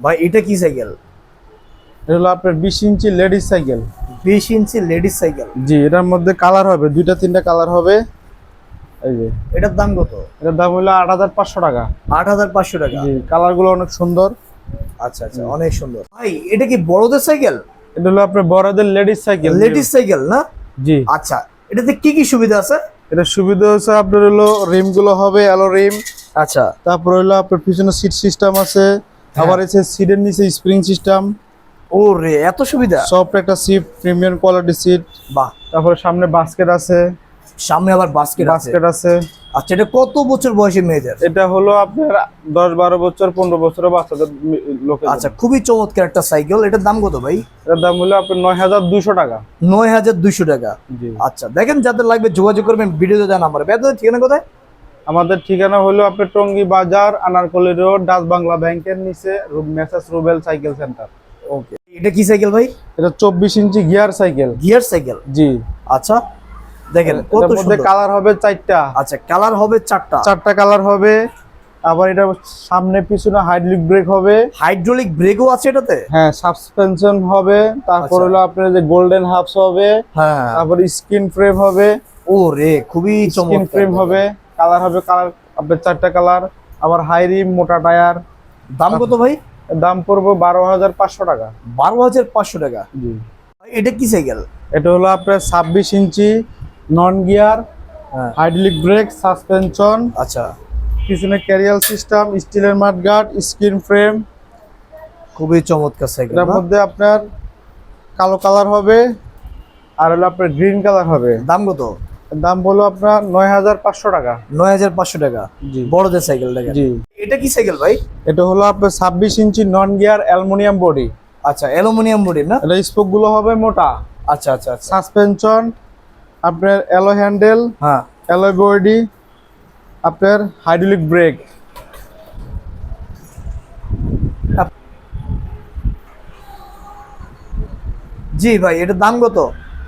ভাই এটা কি সাইকেল? এটা হলো আপনার বিশ ইঞ্চি লেডিস সাইকেল। বিশ ইঞ্চি লেডিস সাইকেল। জি এটার মধ্যে কালার হবে দুইটা তিনটা কালার হবে। এই যে এটার দাম কত? এটার দাম হলো আট হাজার পাঁচশো টাকা। আট হাজার পাঁচশো টাকা। জি কালারগুলো অনেক সুন্দর। আচ্ছা আচ্ছা অনেক সুন্দর। ভাই এটা কি বড়দের সাইকেল? এটা হলো আপনার বড়দের লেডিস সাইকেল। লেডিস সাইকেল না? জি। আচ্ছা এটাতে কি কি সুবিধা আছে? এটা সুবিধা হচ্ছে আপনার হলো রিমগুলো হবে অ্যালো রিম। আচ্ছা। তারপর হলো আপনার পিছনে সিট সিস্টেম আছে। আবার এসে সিটের নিচে স্প্রিং সিস্টেম ও রে এত সুবিধা। সফট একটা সিট প্রিমিয়াম কোয়ালিটি সিট বাহ। তারপরে সামনে বাস্কেট আছে। সামনে আবার বাস্কেট আছে। বাস্কেট আছে। আচ্ছা এটা কত বছর বয়সী মেয়েদের? এটা হলো আপনার দশ বারো বছর পনেরো বছরের বাচ্চাদের লোকে আচ্ছা খুবই চমৎকার একটা সাইকেল এটার দাম কত ভাই? এটার দাম হলো আপনার নয় হাজার দুশো টাকা। নয় হাজার দুইশো টাকা। জি। আচ্ছা দেখেন যাদের লাগবে যোগাযোগ করবেন ভিডিওতে দেওয়া নাম্বার বেতনের ঠিকানা কোথায়? আমাদের ঠিকানা হলো আপনার টঙ্গী বাজার আনারকলি রোড ডাচ বাংলা ব্যাংকের নিচে messrs Rubel cycle centre. Okay. এটা কি সাইকেল ভাই? এটা চব্বিশ inch gear cycle. Gear cycle? জি। আচ্ছা দেখেন কত মধ্যে। কালার হবে চারটা। আচ্ছা কালার হবে চারটা। চারটা কালার হবে। আবার এটা সামনে পিছনে হাইড্রোলিক ব্রেক হবে। হাইড্রোলিক ব্রেকও আছে এটাতে? হ্যাঁ সাসপেনশন হবে। তারপর আচ্ছা। হলো আপনার যে গোল্ডেন হাফস হবে। হ্যাঁ। তারপর স্ক্রিন ফ্রেম হবে। ও রে খুবই স্ক্রিন চমৎকার। ফ্রেম হবে। কালার হবে কালার আপনার চারটা কালার আবার হাই রিম মোটা টায়ার। দাম কত ভাই? দাম পড়বে বারো হাজার পাঁচশো টাকা। বারো হাজার পাঁচশো টাকা? জি। এটা কি সাইকেল? এটা হলো আপনার ছাব্বিশ ইঞ্চি নন গিয়ার হ্যাঁ। Hydraulic brake suspension. আচ্ছা। পিছনে ক্যারিয়াল সিস্টেম স্টিলের মাঠগার্ড স্ক্রিন ফ্রেম। খুবই চমৎকার সাইকেল এটার মধ্যে আপনার কালো কালার হবে আর হলো আপনার গ্রিন কালার হবে। দাম কত? দাম বলো আপনার নয় হাজার পাঁচশো টাকা। নয় হাজার পাঁচশো টাকা। জি। বড়দের সাইকেল দেখেন। জি। এটা কি সাইকেল ভাই? এটা হলো আপনার ছাব্বিশ inch non gear aluminium body আচ্ছা অ্যালুমিনিয়াম বডির না? এটা স্পোকগুলো হবে মোটা। আচ্ছা আচ্ছা আচ্ছা। সাসপেনশন আপনার অ্যালো হ্যান্ডেল হ্যাঁ। অ্যালো বডি আপনার হাইড্রোলিক ব্রেক জি ভাই এটার দাম কত?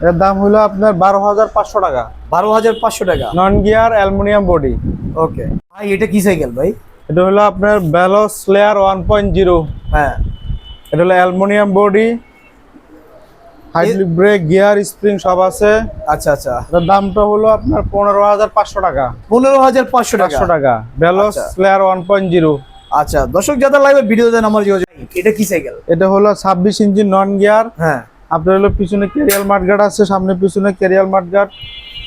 এর দাম হলো আপনার বারো হাজার পাঁচশো টাকা। বারো হাজার পাঁচশো টাকা? Non gear aluminium body. Okay. ভাই এটা কি সাইকেল ভাই? এটা হলো আপনার Veloce slayer one point zero. হ্যাঁ। এটা হলো aluminium body. Hydraulic brake gear spring সব আছে। আচ্ছা আচ্ছা। এটার দামটা হলো আপনার পনেরো হাজার পাঁচশো টাকা। পনেরো হাজার পাঁচশো টাকা। পাঁচশো টাকা। ব্যালস আচ্ছা। Slayer one point zero. আচ্ছা। দর্শক যাদের লাগবে ভিডিও দেন আমার যোগাযোগ এটা কি সাইকেল? এটা হলো ছাব্বিশ ইঞ্চি নন গিয়ার। হ্যাঁ। আপনার হলো পিছনে ক্যারিয়াল মাঠগার্ড আছে সামনে পিছনে ক্যারিয়াল মাঠগার্ড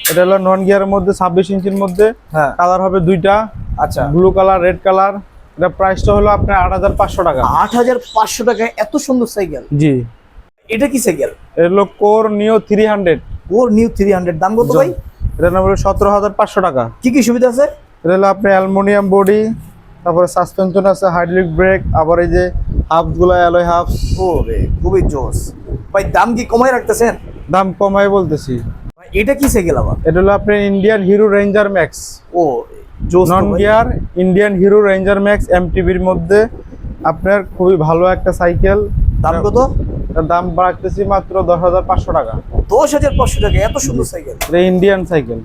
এটা হলো নন গিয়ারের মধ্যে ছাব্বিশ ইঞ্চির মধ্যে। হ্যাঁ। কালার হবে দুইটা। আচ্ছা। ব্লু কালার রেড কালার এটা প্রাইসটা হলো আপনার আট হাজার পাঁচশো টাকা। আট হাজার পাঁচশো টাকায় এত সুন্দর সাইকেল জি। এটা কি সাইকেল এটা হলো core neo three hundred core new three hundred দাম কত ভাই? এটার নাম হলো সতেরো হাজার পাঁচশো টাকা। কি কি সুবিধা আছে? এটা হলো আপনার অ্যালুমিনিয়াম বডি তারপরে সাসপেনশন আছে হাইড্রোলিক ব্রেক আবার এই যে হাফগুলো অ্যালয় হাফ ও রে খুবই জোস। ভাই দাম কি কমাই রাখতেছেন? দাম কমাই বলতেছি। ভাই এটা কি সাইকেল আবার? এটা হলো আপনার ইন্ডিয়ান হিরো রেঞ্জার ম্যাক্স ও জোস non gear Indian Hero Ranger Max এমটিভির মধ্যে আপনার খুবই ভালো একটা সাইকেল দাম কত? দাম রাখতেছি মাত্র দশ হাজার পাঁচশো টাকা। দশ হাজার পাঁচশো টাকা এত সুন্দর সাইকেল এটা ইন্ডিয়ান সাইকেল